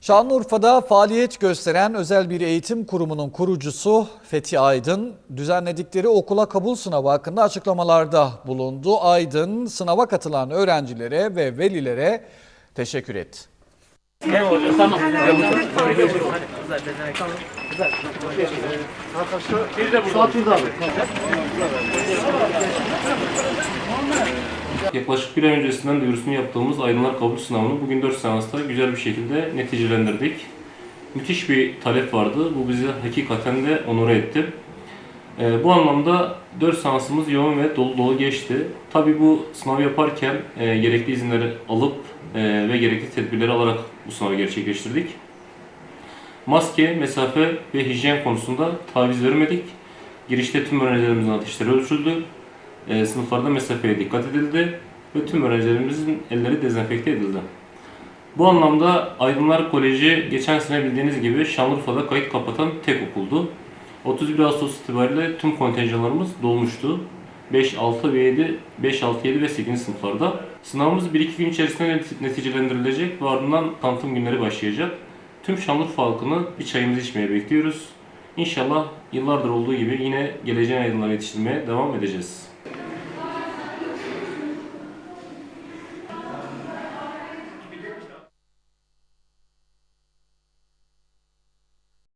Şanlıurfa'da faaliyet gösteren özel bir eğitim kurumunun kurucusu Fethi Aydın, düzenledikleri okula kabul sınavı hakkında açıklamalarda bulundu. Aydın, sınava katılan öğrencilere ve velilere teşekkür etti. Yaklaşık bir ay öncesinden duyurusunu yaptığımız aydınlar kabul sınavını bugün 4 seansta güzel bir şekilde neticelendirdik. Müthiş bir talep vardı. Bu bizi hakikaten de onore etti. Ee, bu anlamda 4 seansımız yoğun ve dolu dolu geçti. Tabi bu sınavı yaparken e, gerekli izinleri alıp e, ve gerekli tedbirleri alarak bu sınavı gerçekleştirdik. Maske, mesafe ve hijyen konusunda taviz vermedik. Girişte tüm öğrencilerimizin ateşleri ölçüldü. E, sınıflarda mesafeye dikkat edildi ve tüm öğrencilerimizin elleri dezenfekte edildi. Bu anlamda Aydınlar Koleji geçen sene bildiğiniz gibi Şanlıurfa'da kayıt kapatan tek okuldu. 31 Ağustos itibariyle tüm kontenjanlarımız dolmuştu. 5, 6 ve 7, 5, 6, 7 ve 8. sınıflarda. Sınavımız 1-2 gün içerisinde net- neticelendirilecek ve ardından tanıtım günleri başlayacak. Tüm Şanlıurfa halkını bir çayımızı içmeye bekliyoruz. İnşallah yıllardır olduğu gibi yine geleceğin aydınları yetiştirmeye devam edeceğiz.